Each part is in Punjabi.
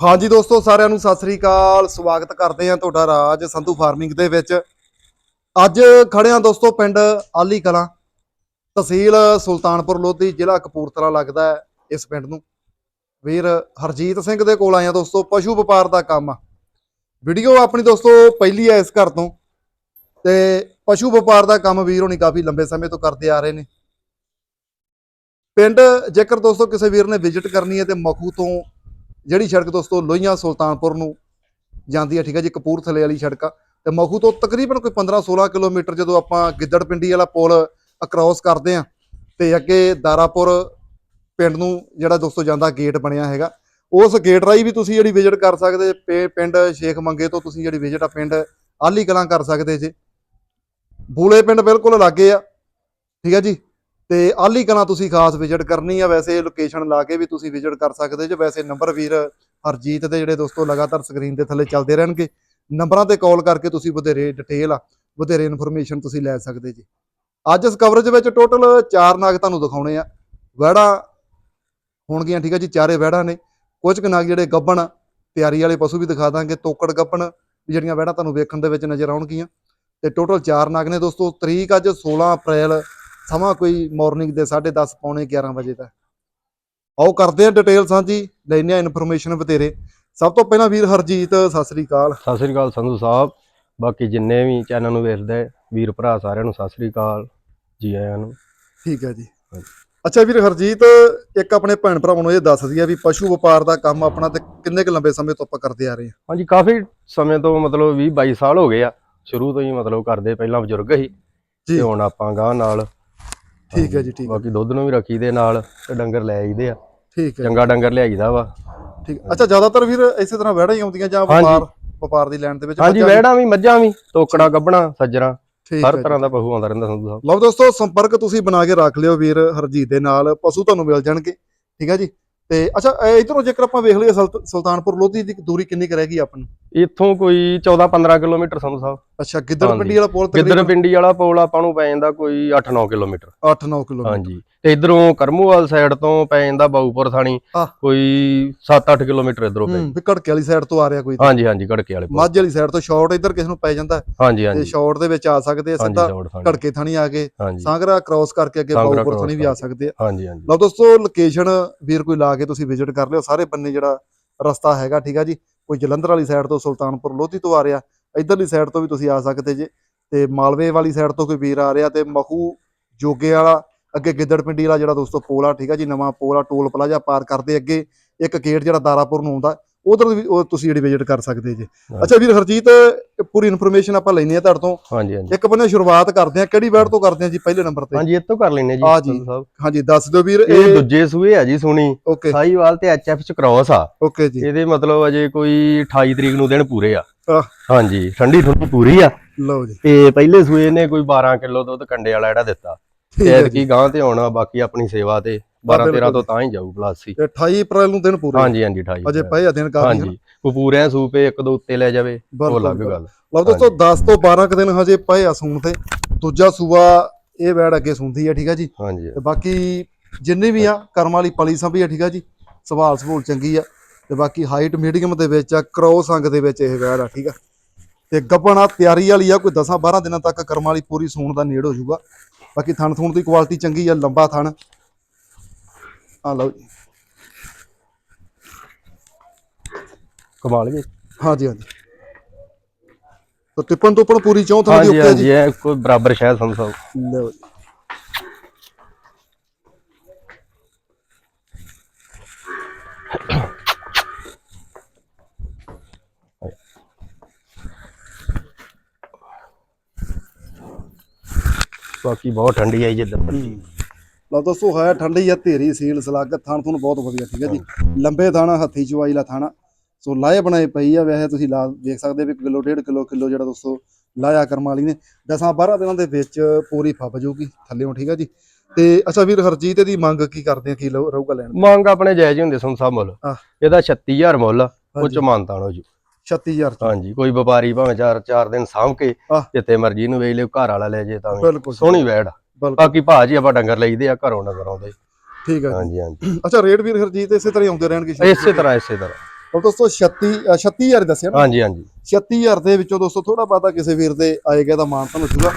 ਹਾਂਜੀ ਦੋਸਤੋ, ਸਾਰਿਆਂ ਨੂੰ ਸਤਿ ਸ੍ਰੀ ਅਕਾਲ। ਸਵਾਗਤ ਕਰਦੇ ਹਾਂ ਤੁਹਾਡਾ ਰਾਜ ਸੰਧੂ ਫਾਰਮਿੰਗ ਦੇ ਵਿੱਚ। ਅੱਜ ਖੜੇ ਹਾਂ ਦੋਸਤੋ, ਪਿੰਡ ਆਲੀ ਕਲਾਂ। ਤਹਿਸੀਲ ਸੁਲਤਾਨਪੁਰ ਲੋਧੀ, ਜ਼ਿਲ੍ਹਾ ਕਪੂਰਥਲਾ ਲੱਗਦਾ ਹੈ ਇਸ ਪਿੰਡ ਨੂੰ। ਵੀਰ ਹਰਜੀਤ ਸਿੰਘ ਦੇ ਕੋਲ ਆਏ ਹਾਂ ਦੋਸਤੋ, ਪਸ਼ੂ ਵਪਾਰ ਦਾ ਕੰਮ ਆ। ਵੀਡੀਓ ਆਪਣੀ ਦੋਸਤੋ, ਪਹਿਲੀ ਹੈ ਇਸ ਘਰ ਤੋਂ। ਤੇ ਪਸ਼ੂ ਵਪਾਰ ਦਾ ਕੰਮ ਵੀਰ ਹੋਣੀ ਕਾਫੀ ਲੰਬੇ ਸਮੇਂ ਤੋਂ ਕਰਦੇ ਆ ਰਹੇ ਨੇ। ਪਿੰਡ ਜੇਕਰ ਦੋਸਤੋ ਕਿਸੇ ਵੀਰ ਨੇ ਵਿਜ਼ਿਟ ਕਰਨੀ ਹੈ ਤੇ ਮਖੂ ਤੋਂ ਜਿਹੜੀ ਸੜਕ ਦੋਸਤੋ ਲੋਹੀਆਂ ਸੁਲਤਾਨਪੁਰ ਨੂੰ ਜਾਂਦੀ ਹੈ ਠੀਕ ਹੈ ਜੀ, ਕਪੂਰਥਲੇ ਵਾਲੀ ਸੜਕ ਆ, ਤੇ ਮਖੂ ਤੋਂ ਤਕਰੀਬਨ ਕੋਈ 15-16 ਕਿਲੋਮੀਟਰ ਜਦੋਂ ਆਪਾਂ ਗਿੱਦੜ ਪਿੰਡੀ ਵਾਲਾ ਪੁਲ ਅਕ੍ਰੋਸ ਕਰਦੇ ਆ, ਤੇ ਅੱਗੇ ਦਾਰਾਪੁਰ ਪਿੰਡ ਨੂੰ ਜਿਹੜਾ ਦੋਸਤੋ ਜਾਂਦਾ ਗੇਟ ਬਣਿਆ ਹੈਗਾ, ਉਸ ਗੇਟ ਰਾਹੀਂ ਵੀ ਤੁਸੀਂ ਜਿਹੜੀ ਵਿਜ਼ਿਟ ਕਰ ਸਕਦੇ, ਪੇ- ਪਿੰਡ ਸ਼ੇਖ ਮੰਗੇ ਤੋਂ ਤੁਸੀਂ ਜਿਹੜੀ ਵਿਜ਼ਿਟ ਆ, ਪਿੰਡ ਆਲੀ ਕਲਾਂ ਕਰ ਸਕਦੇ ਜੇ। ਬੂਲੇ ਪਿੰਡ ਬਿਲਕੁਲ ਲਾਗੇ ਆ, ਠੀਕ ਹੈ ਜੀ ਤੇ ਆਲੀ ਕਲਾਂ ਤੁਸੀਂ ਖਾਸ ਵਿਜ਼ਿਟ ਕਰਨੀ ਆ ਵੈਸੇ ਲੋਕੇਸ਼ਨ ਲਾ ਕੇ ਵੀ ਤੁਸੀਂ ਵਿਜ਼ਿਟ ਕਰ ਸਕਦੇ ਜੇ ਵੈਸੇ ਨੰਬਰ ਵੀਰ ਹਰਜੀਤ ਦੇ ਜਿਹੜੇ ਦੋਸਤੋ ਲਗਾਤਾਰ ਸਕਰੀਨ ਦੇ ਥੱਲੇ ਚੱਲਦੇ ਰਹਿਣਗੇ ਨੰਬਰਾਂ ਤੇ ਕਾਲ ਕਰਕੇ ਤੁਸੀਂ ਵਧੇਰੇ ਡਿਟੇਲ ਆ ਵਧੇਰੇ ਇਨਫੋਰਮੇਸ਼ਨ ਤੁਸੀਂ ਲੈ ਸਕਦੇ ਜੀ। ਅੱਜ ਇਸ ਕਵਰੇਜ ਵਿੱਚ ਟੋਟਲ 4 ਨਾਗ ਤੁਹਾਨੂੰ ਦਿਖਾਉਣੇ ਆ। ਵਹਿੜਾ ਹੋਣਗੀਆਂ ਠੀਕ ਆ ਜੀ ਚਾਰੇ ਵਹਿੜਾ ਨੇ। ਕੁਝ ਕੁ ਨਾਗ ਜਿਹੜੇ ਗੱਬਣ ਆ, ਤਿਆਰੀ ਵਾਲੇ ਪਸ਼ੂ ਵੀ ਦਿਖਾ ਦਾਂਗੇ। ਤੋਕੜ ਗੱਬਣ ਵੀ ਜਿਹੜੀਆਂ ਵਹਿੜਾ ਤੁਹਾਨੂੰ ਵੇਖਣ ਦੇ ਵਿੱਚ ਨਜ਼ਰ ਆਉਣਗੀਆਂ। ਤੇ ਟੋਟਲ 4 ਨਾਗ ਨੇ ਦੋਸਤੋ ਤਰੀਕ ਅੱਜ 16 ਅਪ੍ਰੈਲ ਸਮਾਂ ਕੋਈ ਮਾਰਨਿੰਗ ਦੇ 10:30 ਪੌਣੇ 11 ਵਜੇ ਦਾ। ਆਓ ਕਰਦੇ ਆ ਡਿਟੇਲ ਸਾਂਝੀ ਲੈਨੇ ਆ ਇਨਫੋਰਮੇਸ਼ਨ ਬਤੇਰੇ ਸਭ ਤੋਂ ਪਹਿਲਾਂ ਵੀਰ ਹਰਜੀਤ ਸਤਿ ਸ੍ਰੀ ਅਕਾਲ। ਸਤਿ ਸ੍ਰੀ ਅਕਾਲ ਸੰਧੂ ਸਾਹਿਬ। ਬਾਕੀ ਜਿੰਨੇ ਵੀ ਚੈਨਲ ਨੂੰ ਵੇਖਦੇ ਵੀਰ ਭਰਾ ਸਾਰਿਆਂ ਨੂੰ ਸਤਿ ਸ੍ਰੀ ਅਕਾਲ ਜੀ ਆਇਆਂ ਨੂੰ। ਠੀਕ ਹੈ ਜੀ। ਅੱਛਾ ਵੀਰ ਹਰਜੀਤ ਇੱਕ ਆਪਣੇ ਭੈਣ ਭਰਾਵਾਂ ਨੂੰ ਇਹ ਦੱਸ ਦਈਏ ਵੀ ਪਸ਼ੂ ਵਪਾਰ ਦਾ ਕੰਮ ਆਪਣਾ ਤੇ ਕਿੰਨੇ ਕੁ ਲੰਬੇ ਸਮੇਂ ਤੋਂ ਆਪਾਂ ਕਰਦੇ ਆ ਰਹੇ ਹਾਂ? ਹਾਂਜੀ ਕਾਫੀ ਸਮੇਂ ਤੋਂ ਮਤਲਬ 20 22 ਸਾਲ ਹੋ ਗਏ ਆ। ਸ਼ੁਰੂ ਤੋਂ ਹੀ ਮਤਲਬ ਕਰਦੇ ਪਹਿਲਾਂ ਬਜ਼ੁਰਗ ਸੀ। ਜੀ। ਤੇ ਹੁਣ ਆਪਾਂ ਗਾਂ ਨਾਲ ਠੀਕ ਹੈ ਜੀ ਠੀਕ ਬਾਕੀ ਦੁੱਧ ਨੂੰ ਵੀ ਰੱਖੀ ਦੇ ਨਾਲ ਤੇ ਡੰਗਰ ਲੈ ਆਈਦੇ ਆ। ਠੀਕ ਹੈ ਚੰਗਾ ਡੰਗਰ ਲਿਆਈਦਾ ਵਾ। ਠੀਕ। ਅੱਛਾ ਜ਼ਿਆਦਾਤਰ ਵੀਰ ਇਸੇ ਤਰ੍ਹਾਂ ਵਹਿੜਾ ਹੀ ਆਉਂਦੀਆਂ ਜਾਂ। ਵਪਾਰ ਵਪਾਰ ਦੀ ਲੈਣ ਦੇ ਵਿੱਚ ਹਾਂਜੀ? ਵਹਿੜਾਂ ਵੀ ਮੱਝਾਂ ਵੀ ਤੋਕੜਾ ਗੱਬਣਾ ਸੱਜਰਾਂ ਹਰ ਤਰ੍ਹਾਂ ਦਾ ਪਸ਼ੂ ਆਉਂਦਾ ਰਹਿੰਦਾ ਸੰਧੂ ਸਾਹਿਬ। ਲਓ ਦੋਸਤੋ ਸੰਪਰਕ ਤੁਸੀਂ ਬਣਾ ਕੇ ਰੱਖ ਲਿਓ ਵੀਰ ਹਰਜੀਤ ਦੇ ਨਾਲ ਪਸ਼ੂ ਤੁਹਾਨੂੰ ਮਿਲ ਜਾਣਗੇ। ਠੀਕ ਹੈ ਜੀ? ਤੇ ਅੱਛਾ ਇੱਧਰੋਂ ਜੇਕਰ ਆਪਾਂ ਵੇਖ ਲਈਏ ਸੁਲਤ- ਸੁਲਤਾਨਪੁਰ ਲੋਧੀ ਦੀ ਦੂਰੀ ਕਿੰਨੀ ਕੁ ਰਹਿ ਗਈ ਆਪਾਂ ਨੂੰ? ਇੱਥੋਂ ਕੋਈ 14 15 ਕਿਲੋਮੀਟਰ ਸੰਧੂ ਸਾਹਿਬ। ਅੱਛਾ ਗਿੱਦੜ ਹਾਂਜੀ। ਪਿੰਡੀ ਵਾਲਾ ਪੁਲ ਗਿੱਦੜ ਪਿੰਡੀ ਵਾਲਾ ਪੋਲ ਆਪਾਂ ਨੂੰ ਪੈ ਜਾਂਦਾ ਕੋਈ 8 9 ਕਿਲੋਮੀਟਰ। 8-9 ਕਿਲੋਮੀਟਰ। ਹਾਂਜੀ। ਤੇ ਇਧਰੋਂ ਕਰਮੂਵਾਲ ਸਾਈਡ ਤੋਂ ਪੈ ਜਾਂਦਾ ਬਾਊਪੁਰ ਥਾਣੀ। ਕੋਈ 7-8 ਕਿਲੋਮੀਟਰ ਇਧਰੋਂ ਪੈ ਹੂੰ ਵੀ ਘੜਕੇ ਵਾਲੀ ਸਾਈਡ ਤੋਂ ਆ ਰਿਹਾ ਕੋਈ ਹਾਂਜੀ ਹਾਂਜੀ ਘੜਕੇ ਵਾਲੇ। ਮਾਝੇ ਵਾਲੀ ਸਾਈਡ ਤੋਂ ਸ਼ਾਰਟ ਇੱਧਰ ਕਿਸ ਨੂੰ ਪੈ ਜਾਂਦਾ। ਹੈ ਹਾਂਜੀ। ਤੇ ਹਾਂਜੀ ਸ਼ਾਰਟ ਦੇ ਵਿੱਚ ਆ ਸਕਦੇ ਆ ਹਾਂਜੀ ਸਿੱਧਾ ਜੋੜ ਥਾਣੀ। ਆ ਕੇ। ਹਾਂਜੀ। ਸਾਂਗਰਾ ਕ੍ਰਾਸ ਕਰਕੇ ਅੱਗੇ ਬਾਉਪੁਰ ਥਾਣੀ ਵੀ ਆ ਸਕਦੇ ਆ। ਹਾਂਜੀ ਹਾਂਜੀ। ਲਓ ਦੋਸਤੋ ਲੋਕੇਸ਼ਨ ਵੀਰ ਕੋਈ ਲਾ ਕੇ ਤੁਸੀਂ ਵਿਜ਼ਿਟ ਕਰ ਲਿਓ। ਸਾਰੇ ਬੰਨੇ ਜਿਹੜਾ ਰਸਤਾ ਹੈਗਾ ਠੀਕ ਆ ਜੀ? ਕੋਈ ਜਲੰਧਰ ਵਾਲੀ ਸਾਈਡ ਤੋਂ ਸੁਲਤਾਨਪੁਰ ਲੋਧੀ ਤੋਂ ਆ ਰਿਹਾ, ਇਧਰਲੀ ਸਾਈਡ ਤੋਂ ਵੀ ਤੁਸੀਂ ਆ ਸਕਦੇ ਜੇ, ਤੇ ਮਾਲਵੇ ਵਾਲੀ ਸਾਈਡ ਤੋਂ ਕੋਈ ਵੀਰ ਆ ਰਿਹਾ ਤੇ ਮਖੂ ਜੋਗੇ ਵਾਲਾ, ਅੱਗੇ ਗਿੱਦੜ ਪਿੰਡੀ ਵਾਲਾ ਜਿਹੜਾ ਦੋਸਤੋ ਪੋਲ ਆ, ਠੀਕ ਆ ਜੀ, ਨਵਾਂ ਪੋਲ ਆ, ਟੋਲ ਪਲਾਜ਼ਾ ਪਾਰ ਕਰਦੇ ਅੱਗੇ, ਇੱਕ ਗੇਟ ਜਿਹੜਾ ਦਾਰਾਪੁਰ ਨੂੰ ਆਉਂਦਾ ਉਧਰ ਵੀ ਉਹ ਤੁਸੀਂ ਜਿਹੜੀ ਵਿਜ਼ਿਟ ਕਰ ਸਕਦੇ ਜੇ। ਅੱਛਾ ਵੀਰ ਹਰਜੀਤ ਇਹ ਪੂਰੀ ਇਨਫੋਰਮੇਸ਼ਨ ਆਪਾਂ ਲੈਣੀ ਆ ਤੁਹਾਡੇ ਤੋਂ। ਹਾਂਜੀ ਹਾਂਜੀ। ਇੱਕ ਬੰਨੇ ਸ਼ੁਰੂਆਤ ਕਰਦੇ ਆ ਕਿਹੜੀ ਵੈਡ ਤੋਂ ਕਰਦੇ ਆ ਜੀ ਪਹਿਲੇ ਨੰਬਰ ਤੇ? ਹਾਂਜੀ ਇੱਥੋਂ ਕਰ ਲੈਨੇ ਜੀ ਆ ਜੀ। ਹਾਂਜੀ ਦੱਸ ਦਿਓ ਵੀਰ ਇਹ ਇਹ ਦੂਜੇ ਸੂਏ ਆ ਜੀ ਸੁਣੀ ਸਾਈਵਾਲ ਤੇ ਐਚਐਫ ਚ ਕ੍ਰਾਸ ਆ। ਓਕੇ ਜੀ। ਇਹਦੇ ਮਤਲਬ ਅਜੇ ਕੋਈ 28 ਤਰੀਕ ਨੂੰ ਦਿਨ ਪੂਰੇ ਆ। ਹਾਂਜੀ ਠੰਡੀ ਠੰਡੀ ਪੂਰੀ ਆ। ਲਓ ਜੀ। ਤੇ ਪਹਿਲੇ ਸੂਏ ਨੇ ਕੋਈ 12 ਕਿਲੋ ਦੁੱਧ ਕੰਡੇ ਵਾਲਾ ਜਿਹੜਾ ਦਿੱਤਾ। ਤੇ ਹੈ ਐਤਕੀ ਗਾਂ ਤੇ ਆਉਣਾ ਬਾਕੀ ਆਪਣੀ ਸੇਵਾ ਤੇ। 12 13 ਤੋਂ ਤਾਂ ਹੀ ਜਾਊ ਪਲਾਸੀ ਤੇ 28 ਅਪ੍ਰੈਲ ਨੂੰ ਦਿਨ ਪੂਰੇ ਹਾਂਜੀ ਹਾਂਜੀ 28 ਅਜੇ ਪਏ ਆ ਦਿਨ ਕਾਫੀ ਹਾਂਜੀ ਉਹ ਪੂਰੇ ਸੂਪੇ ਇੱਕ ਦੋ ਉੱਤੇ ਲੈ ਜਾਵੇ ਉਹ ਬਿਲਕੁਲ। ਗੱਲ। ਲਓ ਦੋਸਤੋ 10 ਤੋਂ 12 ਕੁ ਦਿਨ ਹਜੇ ਪਏ ਆ ਸੂਣ ਤੇ। ਦੂਜਾ ਸੂਆ ਇਹ ਵੈੜ ਅੱਗੇ ਸੁਣਦੀ ਹੈ ਠੀਕ ਹੈ ਜੀ? ਹਾਂਜੀ। ਤੇ ਬਾਕੀ ਜਿੰਨੀ ਵੀ ਆ ਕਰਮ ਵਾਲੀ ਪਲੀ ਸੰਭੀ ਆ ਠੀਕ ਹੈ ਜੀ? ਸਵਾਲ ਸਬੂਲ ਚੰਗੀ ਆ। ਤੇ ਬਾਕੀ ਹਾਈਟ ਮੀਡੀਅਮ ਦੇ ਵਿੱਚ ਆ ਕ੍ਰੋਸ ਅੰਗ ਦੇ ਵਿੱਚ ਇਹ ਵੈੜ ਆ ਠੀਕ ਆ? ਤੇ ਗੱਬਣ ਆ ਤਿਆਰੀ ਵਾਲੀ ਆ ਕੋਈ 10 12 ਦਿਨਾਂ ਤੱਕ ਕਰਮ ਵਾਲੀ ਪੂਰੀ ਸੂਣ ਦਾ ਨੇੜ ਹੋ ਜਾਊਗਾ। ਬਾਕੀ ਥਣ ਥੂਣ ਦੀ ਕੁਆਲਿਟੀ ਚੰਗੀ ਆ ਲੰਬਾ ਥਣ। ਆ ਲਓ ਜੀ। ਕਮਾਲ ਗਏ? ਹਾਂਜੀ ਹਾਂਜੀ। ਤਾਂ ਟਿੱਪਣ ਟੁੱਪਣ ਪੂਰੀ ਚੌਂ ਥਾਂ ਦੀ ਉੱਤੇ ਜੀ। ਇਹ ਕੋਈ ਬਰਾਬਰ ਸ਼ਾਇਦ ਸੰਤ ਸਾਹਿਬ ਲਓ ਜੀ। ਬਾਕੀ ਬਹੁਤ ਠੰਡੀ ਆਈ ਜਿੱਦਾਂ ਲਓ ਦੋਸਤੋ ਹੈ ਠੰਡੀ ਆ ਧੇਰੀ ਸੀਲ ਸਲਾਗਤ ਥਾਣ ਤੁਹਾਨੂੰ ਬਹੁਤ ਵਧੀਆ ਠੀਕ ਹੈ ਜੀ ਲੰਬੇ ਥਾਣਾ ਹੱਥੀ ਚਵਾਈ ਲਾ ਥਾਣਾ ਸੋ ਲਾਏ ਬਣਾਏ ਪਈ ਆ ਵੈਸੇ ਤੁਸੀਂ ਲਾ ਦੇਖ ਸਕਦੇ ਵੀ ਕਿਲੋ ਡੇਢ ਕਿਲੋ ਕਿਲੋ ਜਿਹੜਾ ਦੋਸਤੋ ਲਾਇਆ ਕਰਮ ਵਾਲੀ ਨੇ 10 12 ਦਿਨਾਂ ਦੇ ਵਿੱਚ ਪੂਰੀ ਫੱਬ ਜਾਊਗੀ ਥੱਲੇੋਂ ਠੀਕ ਹੈ ਜੀ ਤੇ ਅੱਛਾ ਵੀਰ ਹਰਜੀਤ ਇਹਦੀ ਮੰਗ ਕੀ ਕਰਦੇ ਆ ਕੀ ਰਹੂਗਾ ਲੈਣ ਦੀ? ਮੰਗ ਆਪਣੇ ਜਾਇਜ਼ ਹੀ ਹੁੰਦੇ ਸੰਤ ਸਾਹਿਬ ਮੁੱਲ। ਇਹਦਾ 36000 ਮੁੱਲ ਉਹ ਹਾਂਜੀ। ਚ ਮਾਨਤਾਨ ਹੋ ਜੂ 36000 ਚ। ਹਾਂਜੀ ਕੋਈ ਵਪਾਰੀ ਭਾਵੇਂ ਚਾਰ ਚਾਰ ਦਿਨ ਸਾਂਭ ਕੇ। ਜਿੱਤੇ ਮਰਜ਼ੀ ਨੂੰ ਵੇਚ ਲਿਓ ਘਰ ਵਾਲਾ ਲੈ ਜੇ ਤਾਂ ਸੋਹਣੀ ਵੈੜ ਆ। ਬਾਕੀ ਭਾਅ ਜੀ ਆਪਾਂ ਡੰਗਰ ਲਈਦੇ ਆ ਘਰੋਂ ਡੰਗਰ ਆਉਂਦੇ। ਠੀਕ ਹੈ। ਹਾਂਜੀ ਹਾਂਜੀ। ਅੱਛਾ ਰੇਟ ਵੀਰ ਹਰਜੀਤ ਇਸੇ ਤਰ੍ਹਾਂ ਹੀ ਆਉਂਦੇ ਰਹਿਣਗੇ ਇਸੇ ਤਰ੍ਹਾਂ ਇਸੇ ਤਰ੍ਹਾਂ। ਉਹ ਦੋਸਤੋ 36 ਅ, 36000 ਦੱਸਿਆ ਨਾ? ਹਾਂਜੀ ਹਾਂਜੀ। 36000 ਦੇ ਵਿੱਚੋਂ ਦੋਸਤੋ ਥੋੜਾ ਬਾਤਾ ਕਿਸੇ ਵੀਰ ਦੇ ਆਏਗਾ ਤਾਂ ਮਾਨਤਨ ਹੋ ਜੂਗਾ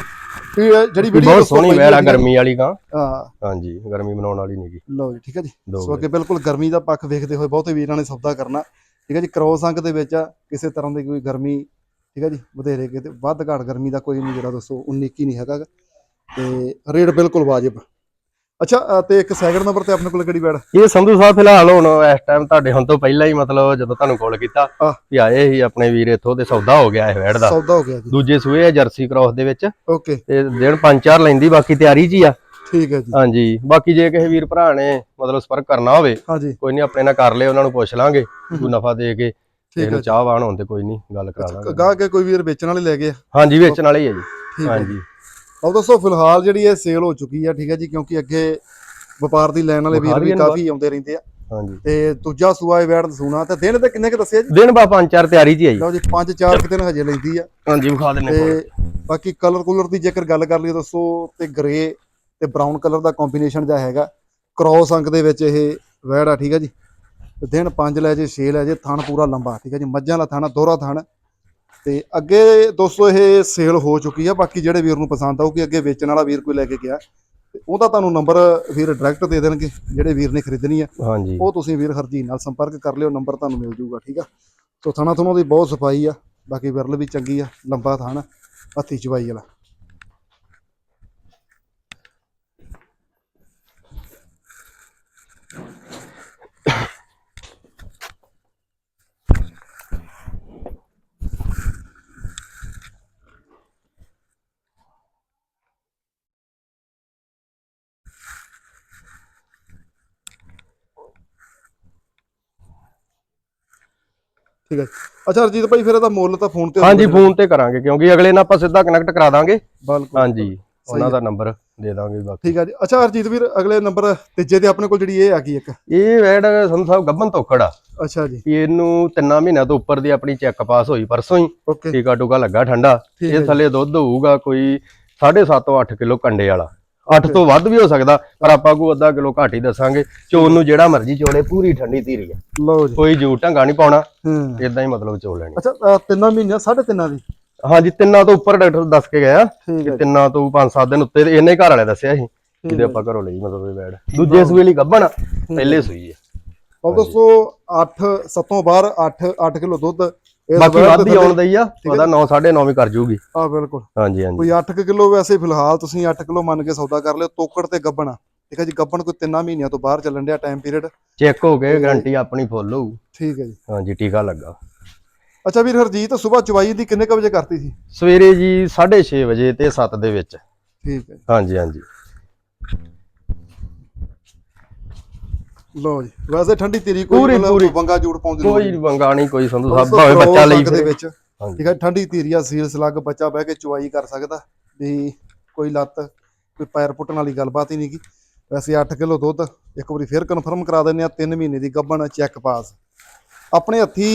ਤੇ ਇਹ ਜਿਹੜੀ ਵੀਡੀਓ ਬਹੁਤ ਸੋਹਣੀ ਵੈੜ ਆ ਗਰਮੀ ਵਾਲੀ ਗਾਂ ਹਾਂ। ਹਾਂਜੀ ਗਰਮੀ ਬਣਾਉਣ ਵਾਲੀ ਨਹੀਂਗੀ ਲਓ ਜੀ ਠੀਕ ਹੈ ਜੀ। ਸੋ ਅੱਗੇ ਬਿਲਕੁਲ ਗਰਮੀ ਦਾ ਪੱਖ ਵੇਖਦੇ ਹੋਏ ਬਹੁਤੇ ਵੀਰਾਂ ਨੇ ਸੌਦਾ ਕਰਨਾ। ਠੀਕ ਹੈ ਜੀ ਕ੍ਰੋਸ ਅੰਕ ਦੇ ਵਿੱਚ ਆ, ਕਿਸੇ ਤਰ੍ਹਾਂ ਦੀ ਕੋਈ ਗਰਮੀ ਠੀਕ ਹੈ ਜੀ ਵਧੇਰੇ ਕਿਤੇ ਵੱਧ ਘਾਟ ਗਰਮੀ ਦਾ ਕੋਈ ਨਹੀਂ ਜਿਹੜਾ ਦੋਸਤੋ 19 ਕੀ ਨਹੀਂ ਹੈਗਾ। ਤੇ ਰੇਟ ਬਿਲਕੁਲ ਵਾਜਬ। ਅੱਛਾ ਤੇ ਇੱਕ ਸੈਕਿੰਡ ਨੰਬਰ ਤੇ ਆਪਣੇ ਕੋਲ ਕਿਹੜੀ ਬੈੜ ਇਹ ਸੰਧੂ ਸਾਹਿਬ ਫਿਲਹਾਲ ਹੁਣ ਇਸ ਟਾਈਮ ਤੁਹਾਡੇ ਹੁਣ ਤੋਂ ਪਹਿਲਾਂ ਹੀ ਮਤਲਬ ਜਦੋਂ ਤੁਹਾਨੂੰ ਕਾਲ ਕੀਤਾ। ਵੀ ਆਏ ਸੀ ਆਪਣੇ ਵੀਰ ਇੱਥੋਂ ਤੇ ਸੌਦਾ ਹੋ ਗਿਆ ਇਹ ਵੈੜ ਦਾ। ਸੌਦਾ ਹੋ ਗਿਆ ਜੀ। ਦੂਜੇ ਸੂਏ ਆ ਜਰਸੀ ਕ੍ਰਾਸ ਦੇ ਵਿੱਚ। ਓਕੇ ਤੇ ਦਿਨ ਪੰਜ ਚਾਰ ਲੈਂਦੀ ਬਾਕੀ ਤਿਆਰੀ ਹੀ ਆ। ਠੀਕ ਹੈ ਜੀ। ਹਾਂਜੀ ਬਾਕੀ ਜੇ ਕਿਸੇ ਵੀਰ ਭਰਾ ਨੇ ਮਤਲਬ ਸੰਪਰਕ ਕਰਨਾ ਹੋਵੇ ਕੋਈ ਨਹੀਂ ਆਪਣੇ ਨਾਲ ਕਰ ਲਿਓ ਉਹਨਾਂ ਨੂੰ ਪੁੱਛ ਲਾਂਗੇ ਕੋਈ ਨਫਾ ਦੇ ਕੇ ਹੈ ਇਹਨੂੰ ਚਾਹਵਾਨ ਹੋਣ ਤੇ ਕੋਈ ਨਹੀਂ ਗੱਲ ਕਰਾ ਲਾਂਗੇ। ਗਾ ਕੇ ਕੋਈ ਵੀਰ ਵੇਚਣ ਵਾਲੇ ਲੈ ਗਏ। ਹਾਂਜੀ ਵੇਚਣ ਵਾਲੇ ਹੀ ਆ ਜੀ। ਹੈ ਹਾਂਜੀ। ਆਓ ਦੋਸਤੋ ਫਿਲਹਾਲ ਜਿਹੜੀ ਇਹ ਸੇਲ ਹੋ ਚੁੱਕੀ ਆ ਠੀਕ ਹੈ ਜੀ ਕਿਉਂਕਿ ਅੱਗੇ ਵਪਾਰ ਦੀ ਲੈਣ ਵਾਲੇ ਵੀਰ ਵੀ ਕਾਫੀ ਆਉਂਦੇ ਰਹਿੰਦੇ ਆ। ਹਾਂਜੀ ਤੇ ਦੂਜਾ ਸੂਆ ਇਹ ਵੈੜ ਦਸੂਣਾ ਤੇ ਦਿਨ ਤੇ ਕਿੰਨੇ ਕ ਦੱਸਿਆ ਜੀ? ਦਿਨ ਬਾ ਪੰਜ ਚਾਰ ਤਿਆਰੀ ਹੀ ਆ ਜੀ ਲਓ ਜੀ 5-4 ਦਿਨ ਹਜੇ ਲੈਂਦੀ ਆ। ਹਾਂਜੀ ਵਿਖਾ ਦਿੰਨੇ ਤੇ ਬਾਕੀ ਕਲਰ ਕੂਲਰ ਦੀ ਜੇਕਰ ਗੱਲ ਕਰ ਲਈਏ ਦੋਸਤੋ ਤੇ ਗ੍ਰੇ ਤੇ ਬਰਾਊਨ ਕਲਰ ਦਾ ਕੰਬੀਨੇਸ਼ਨ ਜਿਹਾ ਹੈਗਾ। ਕ੍ਰੋਸ ਅੰਕ ਦੇ ਵਿੱਚ ਇਹ ਵੈੜ ਆ ਠੀਕ ਹੈ ਜੀ। ਦਿਨ 5 ਲੈ ਜੇ 6 ਲੈ ਜੇ ਥਣ ਪੂਰਾ ਲੰਬਾ ਠੀਕ ਹੈ ਜੀ। ਮੱਝਾਂ ਵਾਲਾ ਥਣ ਦੋਹਰਾ ਥਣ। ਤੇ ਅੱਗੇ ਦੋਸਤੋ ਇਹ ਸੇਲ ਹੋ ਚੁੱਕੀ ਆ ਬਾਕੀ ਜਿਹੜੇ ਵੀਰ ਨੂੰ ਪਸੰਦ ਆਊਗੀ ਅੱਗੇ ਵੇਚਣ ਵਾਲਾ ਵੀਰ ਕੋਈ ਲੈ ਕੇ ਗਿਆ ਤੇ ਉਹਦਾ ਤੁਹਾਨੂੰ ਨੰਬਰ ਵੀਰ ਡਾਇਰੈਕਟ ਦੇ ਦੇਣਗੇ ਜਿਹੜੇ ਵੀਰ ਨੇ ਖਰੀਦਣੀ ਆ। ਹਾਂਜੀ। ਉਹ ਤੁਸੀਂ ਵੀਰ ਹਰਜੀਤ ਨਾਲ ਸੰਪਰਕ ਕਰ ਲਿਓ ਨੰਬਰ ਤੁਹਾਨੂੰ ਮਿਲ ਜਾਊਗਾ ਠੀਕ ਆ? ਸੋ ਥਣਾ ਥਣੋਂ ਦੀ ਬਹੁਤ ਸਫ਼ਾਈ ਆ ਬਾਕੀ ਵਿਰਲ ਵੀ ਚੰਗੀ ਆ ਲੰਬਾ ਥਣ ਹੱਥੀ ਚਵਾਈ ਵਾਲਾ। ਠੀਕ ਹੈ ਅੱਛਾ ਹਰਜੀਤ ਭਾਈ ਫਿਰ ਇਹਦਾ ਮੁੱਲ ਤਾਂ ਫੋਨ ਤੇ ਹਾਂਜੀ ਫੋਨ ਤੇ ਕਰਾਂਗੇ ਕਿਉਂਕਿ ਅਗਲੇ ਨਾਲ ਆਪਾਂ ਸਿੱਧਾ ਕਨੈਕਟ ਕਰਾ ਦਾਂਗੇ। ਬਿਲਕੁਲ ਹਾਂਜੀ ਉਹਨਾਂ ਦਾ ਨੰਬਰ ਦੇ ਦਾਂਗੇ ਬਾਕੀ। ਠੀਕ ਹੈ ਜੀ। ਅੱਛਾ ਹਰਜੀਤ ਵੀਰ ਅਗਲੇ ਨੰਬਰ ਤੀਜੇ ਤੇ ਆਪਣੇ ਕੋਲ ਜਿਹੜੀ ਇਹ ਆ ਗਈ ਇੱਕ। ਇਹ ਵੈੜ ਸੰਧੂ ਸਾਹਿਬ ਗੱਬਨ ਤੋਕੜ ਆ। ਅੱਛਾ ਜੀ। ਇਹਨੂੰ ਤਿੰਨਾਂ ਮਹੀਨਿਆਂ ਤੋਂ ਉੱਪਰ ਦੀ ਆਪਣੀ ਚੈੱਕ ਪਾਸ ਹੋਈ ਪਰਸੋਂ ਹੀ। ਟੀਕਾ ਟੂਕਾ ਲੱਗਾ ਠੰਡਾ। ਇਹ। ਥੱਲੇ ਦੁੱਧ ਹੋਊਗਾ ਕੋਈ 7.5 ਤੋਂ 8 ਕਿਲੋ ਕੰਡੇ ਵਾਲਾ। 8 ਤੋਂ ਵੱਧ ਵੀ ਹੋ ਸਕਦਾ ਪਰ ਆਪਾਂ ਕੋ ਅੱਧਾ ਕਿਲੋ ਘੱਟ ਹੀ ਦੱਸਾਂਗੇ। ਚੋਣ ਨੂੰ ਜਿਹੜਾ ਮਰਜ਼ੀ ਚੋਲੇ ਪੂਰੀ ਠੰਡੀ ਧੀਰੀ ਆ ਲਓ ਜੀ। ਕੋਈ ਜੂ ਢੰਗਾ ਨਹੀਂ ਪਾਉਣਾ। ਹੂੰ। ਇਦਾਂ ਹੀ ਮਤਲਬ ਚੋਲ ਲੈਣੀ। ਅੱਛਾ ਅ, ਤਿੰਨਾਂ ਮਹੀਨਿਆਂ ਸਾਢੇ ਤਿੰਨਾਂ ਦੀ? ਹਾਂਜੀ ਤਿੰਨਾਂ ਤੋਂ ਉੱਪਰ ਡਾਕਟਰ ਦੱਸ ਕੇ ਗਿਆ ਠੀਕ ਜੀ, ਤਿੰਨਾਂ ਤੋਂ 5-7 ਦਿਨ ਉੱਤੇ ਤੇ ਇਹਨੇ ਘਰ ਵਾਲੇ ਦੱਸਿਆ ਸੀ ਹੈ ਆਪਾਂ ਘਰੋਂ ਲਈ ਮਤਲਬ ਇਹ ਬੈਡ। ਦੂਜੇ ਸੂਏ ਲਈ ਗੱਭਣ ਆ, ਪਹਿਲੇ ਸੂਈ ਹੈ ਉਹ ਦੋਸਤੋ 8 7ਤੋਂ ਬਾਹਰ 8 8 ਕਿਲੋ ਦੁੱਧ ਬਾਕੀ ਵੱਧ ਹੀ ਆਉਣ ਦਈ ਆ ਉਹਦਾ 9 9.5 ਵੀ ਕਰ ਜੂਗੀ। ਆ ਬਿਲਕੁਲ। ਹਾਂਜੀ ਹਾਂਜੀ। ਕੋਈ 8 ਕਿਲੋ ਵੈਸੇ ਫਿਲਹਾਲ ਤੁਸੀਂ 8 ਕਿਲੋ ਮੰਨ ਕੇ ਸੌਦਾ ਕਰ ਲਿਓ ਤੋਕੜ ਤੇ ਗੱਬਣ। ਠੀਕ ਹੈ ਜੀ ਗੱਬਣ ਕੋਈ ਤਿੰਨਾਂ ਮਹੀਨਿਆਂ ਤੋਂ ਬਾਹਰ ਚੱਲਣ ਡਿਆ ਟਾਈਮ ਪੀਰੀਅਡ ਚੈੱਕ ਹੋ ਕੇ ਗਾਰੰਟੀ ਆਪਣੀ ਫੁੱਲ ਹੋਊ। ਠੀਕ ਹੈ ਜੀ। ਹਾਂਜੀ ਟੀਕਾ ਲੱਗਾ। ਅੱਛਾ ਵੀਰ ਹਰਜੀਤ ਸਵੇਰ ਚਵਾਈ ਦੀ ਕਿੰਨੇ ਕ ਵਜੇ ਕਰਤੀ ਸੀ? ਸਵੇਰੇ ਜੀ 6:30 ਵਜੇ ਤੇ 7 ਦੇ ਵਿੱਚ। ਠੀਕ ਹੈ। ਹਾਂਜੀ ਹਾਂਜੀ। ਲਓ ਜੀ। ਵੈਸੇ ਠੰਡੀ ਤੇਰੀ ਕੋਈ ਮਤਲਬ। ਵੰਗਾ ਜੂੜ ਪਾਉਂਦੀ ਕੋਈ ਵੰਗਾ ਨਹੀਂ ਕੋਈ ਸੰਧੂ ਸਾਹਿਬ ਭਾਵੇਂ ਬੱਚਾ ਲਈ ਦੇ। ਵਿੱਚ। ਠੀਕ ਹੈ ਠੰਡੀ ਧੀਰੀ ਆ ਸੀਲ ਸਲੱਗ ਬੱਚਾ ਬਹਿ ਕੇ ਚੁਆਈ ਕਰ ਸਕਦਾ ਵੀ ਕੋਈ ਲੱਤ ਕੋਈ ਪੈਰ ਪੁੱਟਣ ਵਾਲੀ ਗੱਲਬਾਤ ਹੀ ਨਹੀਂ ਗੀ। ਵੈਸੇ 8 ਕਿਲੋ ਦੁੱਧ ਇੱਕ ਵਾਰੀ ਫੇਰ ਕਨਫਰਮ ਕਰਾ ਦਿੰਨੇ ਆ 3 ਮਹੀਨੇ ਦੀ ਗੱਭਣ ਚੈੱਕ ਪਾਸ ਆਪਣੇ ਹੱਥੀ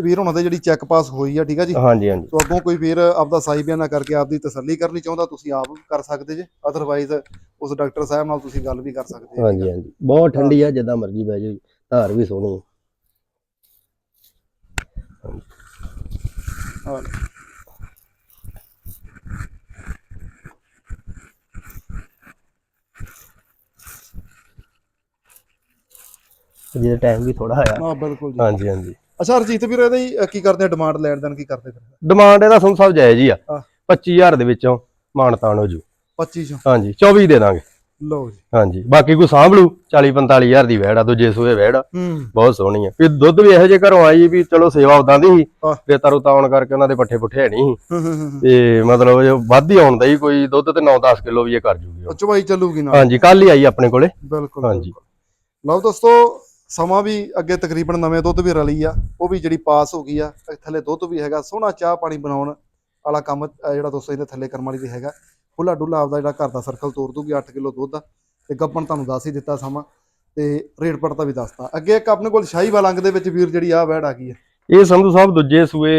ਵੀਰ ਹੁਣਾਂ ਦੇ ਜਿਹੜੀ ਚੈੱਕ ਪਾਸ ਹੋਈ ਆ ਠੀਕ ਆ ਜੀ? ਹਾਂਜੀ ਹਾਂਜੀ। ਤੋਂ ਅੱਗੋਂ ਕੋਈ ਵੀਰ ਆਪਦਾ ਸਾਈ ਬਿਆਨਾ ਕਰਕੇ ਆਪਦੀ ਤਸੱਲੀ ਕਰਨੀ ਚਾਹੁੰਦਾ ਤੁਸੀਂ ਆਪ ਕਰ ਸਕਦੇ ਜੇ। ਅਦਰਵਾਈਜ਼ ਉਸ ਡਾਕਟਰ ਸਾਹਿਬ ਨਾਲ ਤੁਸੀਂ ਗੱਲ ਵੀ ਕਰ ਸਕਦੇ ਹਾਂਜੀ ਹਾਂਜੀ। ਬਹੁਤ ਠੰਡੀ ਆ ਜਿੱਦਾਂ ਮਰਜ਼ੀ ਬਹਿ ਜਾਓ ਧਾਰ ਵੀ ਸੋਹਣੀ ਆ। ਟਾਈਮ ਵੀ ਥੋੜਾ ਆਇਆ ਹਾਂ ਬਿਲਕੁਲ ਜੀ। ਹਾਂਜੀ ਹਾਂਜੀ। ਅੱਛਾ ਹਰਜੀਤ ਵੀਰ ਇਹਦਾ ਹੀ ਕੀ ਕਰਦੇ ਆ? ਡਿਮਾਂਡ ਲੈਣ ਦੇਣ ਕੀ ਕਰਦੇ ਫਿਰ? ਡਿਮਾਂਡ ਇਹਦਾ ਸੰਧੂ ਸਾਹਿਬ ਜਾਇਜ਼ ਹੀ ਆ। ਹਾਂ। 25000 ਦੇ ਵਿੱਚੋਂ ਮਾਨਤਾਨ ਹੋ ਜੂ। 25 ਚੋਂ। ਹਾਂਜੀ 24 ਦੇ ਦਾਂਗੇ। ਲਓ ਜੀ। ਹਾਂਜੀ ਬਾਕੀ ਕੋਈ ਸਾਂਭ ਲੂ 40 45000 ਦੀ ਵੈੜ ਆ ਦੂਜੇ ਸੂਏ ਆ। ਹੂੰ। ਬਹੁਤ ਸੋਹਣੀ ਆ। ਵੀ ਦੁੱਧ ਵੀ ਇਹੋ ਜਿਹੇ ਘਰੋਂ ਆਈ ਵੀ ਚਲੋ ਸੇਵਾ ਉਦਾਂ ਦੀ ਸੀ ਹਾਂ। ਤੇ ਤਰੋ ਤਾਉਣ ਕਰਕੇ ਉਹਨਾਂ ਦੇ ਪੱਠੇ ਪੁੱਠੇ ਹੈ ਨਹੀਂ ਸੀ। ਹੂੰ ਹੂੰ, ਹੂੰ। ਤੇ ਮਤਲਬ ਜੋ ਵੱਧ ਹੀ ਆਉਂਦਾ ਹੀ ਕੋਈ ਦੁੱਧ ਤੇ 9-10 ਕਿਲੋ ਵੀ ਇਹ ਕਰ ਜੂਗੀ ਉਹ। ਉਹ ਚਵਾਈ ਚੱਲੂਗੀ ਨਾਲ। ਹਾਂਜੀ ਕੱਲ ਹੀ ਆਈ ਆਪਣੇ ਕੋਲੇ। ਬਿਲਕੁਲ ਹਾਂਜੀ। ਬਿਲਕੁਲ। ਲਓ ਦੋਸਤੋ ਸਮਾਂ ਵੀ ਅੱਗੇ ਤਕਰੀਬਨ ਨਵੇਂ ਦੁੱਧ ਵੀ ਰਲੀ ਆ ਉਹ ਵੀ ਜਿਹੜੀ ਪਾਸ ਹੋ ਗਈ ਆ ਤੇ ਥੱਲੇ ਦੁੱਧ ਵੀ ਹੈਗਾ ਸੋਹਣਾ ਚਾਹ ਪਾਣੀ ਬਣਾਉਣ ਵਾਲਾ ਕੰਮ ਜਿਹੜਾ ਦੋਸਤੋ ਇਹਦੇ ਥੱਲੇ ਕਰਮ ਵਾਲੀ ਦੇ ਹੈਗਾ। ਖੁੱਲਾ ਡੁੱਲਾ ਆਪਦਾ ਜਿਹੜਾ ਘਰ ਦਾ ਸਰਕਲ ਤੋਰ ਦੂਗੀ 8 ਕਿਲੋ ਦੁੱਧ ਆ ਤੇ ਗੱਪਣ ਤੁਹਾਨੂੰ ਦੱਸ ਹੀ ਦਿੱਤਾ ਸਮਾਂ ਤੇ ਰੇਟ ਪੜਤਾ ਵੀ ਦੱਸਤਾ। ਅੱਗੇ ਇੱਕ ਆਪਣੇ ਕੋਲ ਸ਼ਾਹੀ ਵਾਲੰਗ ਦੇ ਵਿੱਚ ਵੀਰ ਜਿਹੜੀ ਆ ਵੈੜ ਆ ਗਈ ਆ। ਇਹ ਸੰਧੂ ਸਾਹਿਬ ਦੂਜੇ ਸੂਏ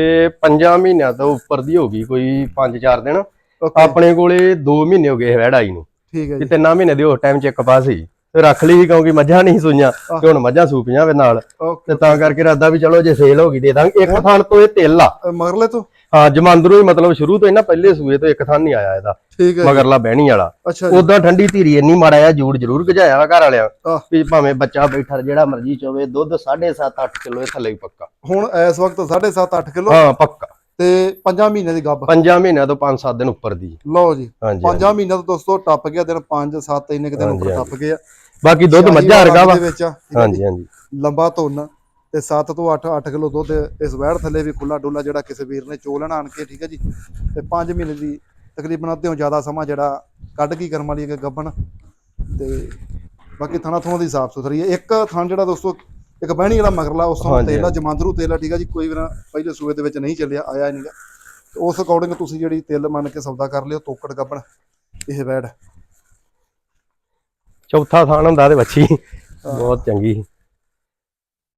5 ਮਹੀਨਿਆਂ ਤੋਂ ਉੱਪਰ ਦੀ ਹੋ ਗਈ ਕੋਈ 5-4 ਦਿਨ। ਆਪਣੇ ਕੋਲੇ 2 ਮਹੀਨੇ ਹੋ ਗਏ ਵੈੜ ਆਈ ਨੂੰ ਠੀਕ ਹੈ ਜੀ। ਤਿੰਨਾਂ ਮਹੀਨੇ ਦੀ ਉਸ ਟਾਈਮ ਚੈੱਕ ਪਾਸ ਸੀ ਤੇ ਰੱਖ ਲਈ ਕਿਉਂਕਿ ਮੱਝਾਂ ਨਹੀਂ ਸੂਈਆਂ ਤੇ ਹੁਣ ਮੱਝਾਂ ਸੂਪੀਆਂ ਵੇ ਨਾਲ। ਤੇ ਤਾਂ ਕਰਕੇ ਰਾਦਾ ਵੀ ਚਲੋ ਜੇ ਸੇਲ ਹੋ ਗਈ ਦੇ ਦਾਂਗੇ। ਇੱਕ ਥਾਨ ਤੋਂ ਇਹ ਤਿਲ ਆ। ਮਗਰਲੇ ਤੋਂ? ਹਾਂ ਜਮਾਂਦਰੂ ਹੀ ਮਤਲਬ ਸ਼ੁਰੂ ਤੋਂ ਇਹਨਾਂ ਪਹਿਲੇ ਸੂਏ ਤੋਂ ਇੱਕ ਥਾਨ ਨਹੀਂ ਆਇਆ ਇਹਦਾ। ਠੀਕ ਹੈ ਜੀ। ਮਗਰਲਾ ਬਹਿਣੀ ਵਾਲਾ। ਉਦਾਂ ਠੰਡੀ ਧੀਰੀ ਇੰਨੀ ਮਾੜਾ ਆ ਜੂੜ ਜ਼ਰੂਰ ਗਜਾਇਆ ਘਰ ਵਾਲਿਆਂ। ਵੀ ਭਾਵੇਂ ਬੱਚਾ ਬੈਠਾ ਜਿਹੜਾ ਮਰਜ਼ੀ ਚੋਵੇ ਦੁੱਧ 7.5 8 ਕਿਲੋ ਇਹ ਥੱਲੇ ਹੀ ਪੱਕਾ। ਹੁਣ ਇਸ ਵਕਤ 7.5 8 ਕਿਲੋ? ਹਾਂ ਪੱਕਾ। ਤੇ 5 ਮਹੀਨੇ ਦੀ ਗੱਬ। ਪੰਜਾਂ ਮਹੀਨਿਆਂ ਤੋਂ 5-7 ਦਿਨ ਉੱਪਰ ਦੀ। ਲਓ ਜੀ ਹਾਂਜੀ 5 ਮਹੀਨਿਆਂ ਤੋਂ ਦੋਸਤੋ ਟੱਪ ਗਿਆ ਦਿਨ 5 7 ਇੰਨੇ ਕੁ ਦਿਨ ਉੱਪਰ ਟੱਪ ਗਏ ਆ ਬਾਕੀ ਦੁੱਧ ਮੱਝਾਂ ਵਰਗਾ ਵਾ। ਦੇ ਵਿੱਚ ਆ, ਠੀਕ ਆ ਹਾਂਜੀ ਹਾਂਜੀ। ਲੰਬਾ ਧੁੰਨ ਤੇ 7 ਤੋਂ 8 8 ਕਿਲੋ ਦੁੱਧ ਇਸ ਵਹਿੜ ਥੱਲੇ ਵੀ ਖੁੱਲਾ ਡੁੱਲਾ ਜਿਹੜਾ ਕਿਸੇ ਵੀਰ ਨੇ ਚੋ ਲੈਣਾ ਆਣ ਕੇ ਠੀਕ ਹੈ ਜੀ। ਤੇ 5 ਮਹੀਨੇ ਦੀ ਤਕਰੀਬਨ ਅੱਧਿਓਂ ਜ਼ਿਆਦਾ ਸਮਾਂ ਜਿਹੜਾ ਕੱਢ ਕੀ ਕਰਮ ਵਾਲੀ ਇੱਕ ਗੱਬਣ ਤੇ ਬਾਕੀ ਥਣਾ ਥੋਂ ਦੀ ਸਾਫ਼ ਸੁਥਰੀ ਹੈ। ਇੱਕ ਥਣ ਜਿਹੜਾ ਦੋਸਤੋ ਇੱਕ ਬਹਿਣੀ ਵਾਲਾ ਮਗਰਲਾ ਉਸ ਤੋਂ ਤੇਲ ਜਮਾਂਦਰੂ ਤੇਲ ਆ ਠੀਕ ਆ ਜੀ ਕੋਈ ਵੀ ਨਾ ਪਹਿਲੇ ਸੂਏ ਦੇ ਵਿੱਚ ਨਹੀਂ ਚੱਲਿਆ ਆਇਆ ਨਹੀਂਗਾ ਉਸ ਅਕੋਰਡਿੰਗ ਤੁਸੀਂ ਜਿਹੜੀ ਤਿਲ ਮੰਨ ਕੇ ਸੌਦਾ ਕਰ ਲਿਓ ਤੋਕੜ ਗੱਬਣ ਇਹ ਵੈੜ ਚੌਥਾ ਥਾਨ ਹੁੰਦਾ ਤੇ ਵੱਛੀ ਬਹੁਤ ਚੰਗੀ।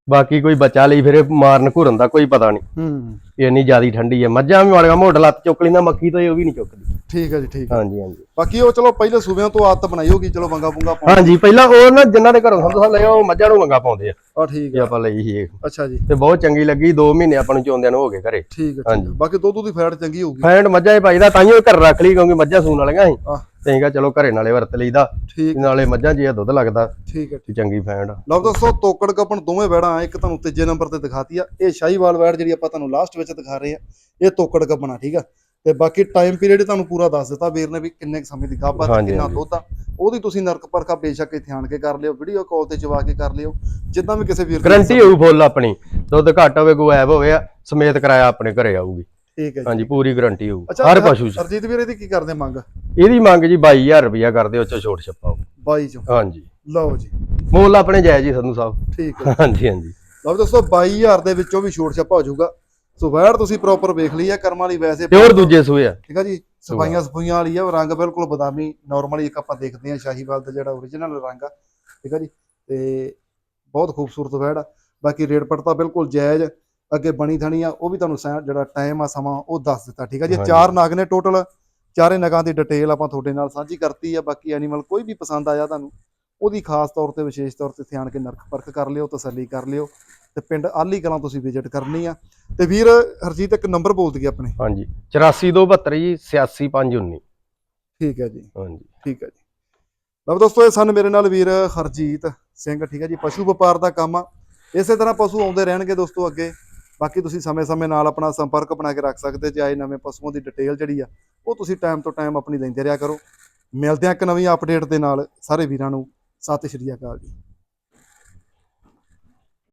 ਬਾਕੀ ਕੋਈ ਬੱਚਾ ਲਈ ਫਿਰ ਮਾਰਨ ਘੁਰਨ ਦਾ ਕੋਈ ਪਤਾ ਨਹੀਂ। ਹੂੰ। ਇਹ ਇੰਨੀ ਜ਼ਿਆਦੀ ਠੰਡੀ ਹੈ ਮੱਝਾਂ ਵੀ ਮਾੜੀਆਂ ਮੋਟ ਲੱਤ ਚੁੱਕ ਲੈਂਦਾ ਮੱਕੀ ਤੋਂ ਇਹ ਉਹ ਵੀ ਨਹੀਂ ਚੁੱਕਦੀ। ਠੀਕ ਹੈ ਜੀ ਠੀਕ ਹੈ। ਹਾਂਜੀ ਹਾਂਜੀ। ਬਾਕੀ ਉਹ ਚਲੋ ਪਹਿਲੇ ਸੂਬਿਆਂ ਤੋਂ ਆਦਤ ਬਣਾਈ ਹੋਗੀ ਚਲੋ ਵੰਗਾ ਪੁੰਗਾ ਪਾਉਣ ਹਾਂਜੀ ਪਹਿਲਾਂ ਉਹ ਨਾ ਜਿਨ੍ਹਾਂ ਦੇ ਘਰੋਂ ਸੰਦ ਸੰਦ ਲਿਆ ਉਹ ਮੱਝਾਂ ਨੂੰ ਮੰਗਾ ਪਾਉਂਦੇ ਆ। ਆ ਠੀਕ ਹੈ। ਆਪਾਂ ਲਈ ਸੀ ਇਹ। ਅੱਛਾ ਜੀ। ਤੇ ਬਹੁਤ ਚੰਗੀ ਲੱਗੀ 2 ਮਹੀਨੇ ਆਪਾਂ ਨੂੰ ਚੋਂਦਿਆਂ ਨੂੰ ਹੋ ਗਏ ਘਰੇ। ਠੀਕ ਹੈ ਹਾਂਜੀ। ਬਾਕੀ ਦੁੱਧ ਦੀ ਫੈਟ ਚੰਗੀ ਹੋਊਗੀ। ਫੈਂਡ ਮੱਝਾਂ ਹੀ ਪਾਈਦਾ ਤਾਂ ਹੀ ਉਹ ਘਰ ਰੱਖ ਲਈ ਕਿਉਂਕਿ ਮੱਝਾਂ ਸੂਣ ਵਾਲੀਆਂ ਸੀ। ਆਹ। ਤੇ ਚਲੋ ਘਰੇ ਨਾਲੇ ਵਰਤ ਲਈਦਾ ਠੀਕ ਨਾਲੇ ਮੱਝਾਂ ਇਹ ਦੁੱਧ ਲੱਗਦਾ ਠੀਕ ਹੈ ਤੇ ਚੰਗੀ ਫੈਂਡ। ਲਓ ਦੋਸਤੋ ਤੋਕੜ ਕੱਪਣ ਦੋਵੇਂ ਵੈੜਾਂ ਆ ਇੱਕ ਤੁਹਾਨੂੰ ਤੀਜੇ ਨੰਬਰ ਤੇ ਦਿਖਾਤੀ ਆ। ਇਹ ਸ਼ਾਹੀਵਾਲ ਵੈੜ ਜਿਹੜੀ ਆਪਾਂ ਤੁਹਾਨੂੰ ਲਾਸਟ ਵਿੱਚ ਦਿਖਾ ਰਹੇ ਆ ਇਹ ਤੋਕੜ ਕੱਪਣਾ ਠੀਕ ਆ? ਤੇ ਬਾਕੀ ਟਾਈਮ ਪੀਰੀਅਡ ਤੁਹਾਨੂੰ ਪੂਰਾ ਦੱਸ ਦਿੱਤਾ ਵੀਰ ਨੇ ਵੀ ਕਿੰਨੇ ਕੁ ਸਮੇਂ ਦੀ ਗੱਭ ਤੇ ਹਾਂਜੀ, ਕਿੰਨਾ ਹਾਂਜੀ। ਦੁੱਧ ਆ। ਉਹਦੀ ਤੁਸੀਂ ਨਰਕ ਪਰਖਾ ਬੇਸ਼ੱਕ ਇੱਥੇ ਆਣ ਕੇ ਕਰ ਲਿਓ ਵੀਡੀਓ ਕਾਲ ਤੇ ਚਵਾ ਕੇ ਕਰ ਲਿਓ ਜਿੱਦਾਂ ਵੀ ਕਿਸੇ ਵੀਰ ਦੀ ਗਰੰਟੀ ਹੋਊ ਫੁੱਲ ਆਪਣੀ ਦੁੱਧ ਘੱਟ ਹੋਵੇ ਐਬ ਹੋਵੇ ਸਮੇਤ ਕਰਾਇਆ ਆਪਣੇ ਘਰੇ ਆਊਗੀ। ਠੀਕ ਹੈ ਜੀ। ਹਾਂਜੀ ਪੂਰੀ ਗਾਰੰਟੀ ਹੋਊ ਹਰ ਪਸ਼ੂ 'ਚ ਹਰਜੀਤ ਵੀਰ ਇਹਦੀ ਕੀ ਕਰਦੇ ਮੰਗ? ਇਹਦੀ ਮੰਗ ਜੀ 22000 ਰੁਪਇਆ ਕਰਦੇ ਉਹ 'ਚੋਂ ਛੋਟ ਛੱਪਾ 22 ਚੋਂ। ਹਾਂਜੀ। ਲਓ ਜੀ। ਮੁੱਲ ਆਪਣੇ ਜਾਇਜ਼ ਹੀ ਸੰਧੂ ਸਾਹਿਬ। ਠੀਕ ਹੈ। ਹਾਂਜੀ ਹਾਂਜੀ। ਲਓ ਦੋਸਤੋ 22000 ਦੇ ਵਿੱਚੋਂ ਵੀ ਛੋਟ ਛੱਪਾ ਹੋ ਜਾਊਗਾ। ਸੋ ਵੈੜ ਤੁਸੀਂ ਪ੍ਰੋਪਰ ਵੇਖ ਲਈ ਆ ਕਰਮ ਵਾਲੀ ਵੈਸੇ ਪਿਓਰ ਦੂਜੇ ਸੂਏ ਆ। ਠੀਕ ਆ ਜੀ? ਸਫਾਈਆਂ ਸਫੂਈਆਂ ਵਾਲੀ ਆ ਰੰਗ ਬਿਲਕੁਲ ਬਦਾਮੀ ਨਾਰਮਲੀ ਇੱਕ ਆਪਾਂ ਦੇਖਦੇ ਆ ਸ਼ਾਹੀਵਾਲ ਦਾ ਜਿਹੜਾ origignal ਰੰਗ ਆ। ਠੀਕ ਆ ਜੀ? ਤੇ ਬਹੁਤ ਖੂਬਸੂਰਤ ਵੈੜ ਆ। ਬਾਕੀ ਰੇਟ ਪੜਤਾ ਬਿਲਕੁਲ ਜਾਇਜ਼ ਅੱਗੇ ਬਣੀ ਥਣੀ ਆ ਉਹ ਵੀ ਤੁਹਾਨੂੰ ਜਿਹੜਾ ਟਾਈਮ ਆ ਸਮਾਂ ਉਹ ਦੱਸ ਦਿੱਤਾ ਠੀਕ ਆ ਜੀ। ਚਾਰ ਨਗ ਨੇ ਟੋਟਲ ਚਾਰੇ ਨਗਾਂ ਦੀ ਡਿਟੇਲ ਆਪਾਂ ਤੁਹਾਡੇ ਨਾਲ ਸਾਂਝੀ ਕਰਤੀ ਆ ਬਾਕੀ ਐਨੀਮਲ ਕੋਈ ਵੀ ਪਸੰਦ ਆਇਆ ਤੁਹਾਨੂੰ ਉਹਦੀ ਖਾਸ ਤੌਰ ਤੇ ਵਿਸ਼ੇਸ਼ ਤੌਰ ਤੇ ਧਿਆਨ ਕੇ ਨਰਕ ਪਰਖ ਕਰ ਲਿਓ ਤਸੱਲੀ ਕਰ ਲਿਓ ਤੇ ਪਿੰਡ ਆਲੀ ਕਲਾਂ ਤੁਸੀਂ ਵਿਜ਼ਿਟ ਕਰਨੀ ਆ। ਤੇ ਵੀਰ ਹਰਜੀਤ ਇੱਕ ਨੰਬਰ ਬੋਲ ਦਈਏ ਆਪਣੇ। ਹਾਂਜੀ। 84272 ਜੀ 86519 ਠੀਕ ਹੈ ਜੀ। ਹਾਂਜੀ। ਠੀਕ ਹੈ ਜੀ। ਲਓ ਦੋਸਤੋ ਇਹ ਸਨ ਮੇਰੇ ਨਾਲ ਵੀਰ ਹਰਜੀਤ ਸਿੰਘ ਠੀਕ ਹੈ ਜੀ। ਪਸ਼ੂ ਵਪਾਰ ਦਾ ਕੰਮ ਆ। ਇਸੇ ਤਰ੍ਹਾਂ ਪਸ਼ੂ ਆਉਂਦੇ ਰਹਿਣਗੇ ਦੋਸਤੋ ਅੱਗੇ। ਬਾਕੀ ਤੁਸੀਂ ਸਮੇਂ-ਸਮੇਂ ਨਾਲ ਆਪਣਾ ਸੰਪਰਕ ਬਣਾ ਕੇ ਰੱਖ ਸਕਦੇ ਜੇ ਆਏ ਨਵੇਂ ਪਸ਼ੂਆਂ ਦੀ ਡਿਟੇਲ ਜਿਹੜੀ ਆ ਉਹ ਤੁਸੀਂ ਟਾਈਮ ਤੋਂ ਟਾਈਮ ਆਪਣੀ ਲੈਂਦੇ ਰਿਹਾ ਕਰੋ। ਮਿਲਦੇ ਆ ਇੱਕ ਨਵੀਂ ਅਪਡੇਟ ਦੇ ਨਾਲ। ਸਾਰੇ ਵੀਰਾਂ ਨੂੰ ਸਤਿ ਸ਼੍ਰੀ ਅਕਾਲ ਜੀ।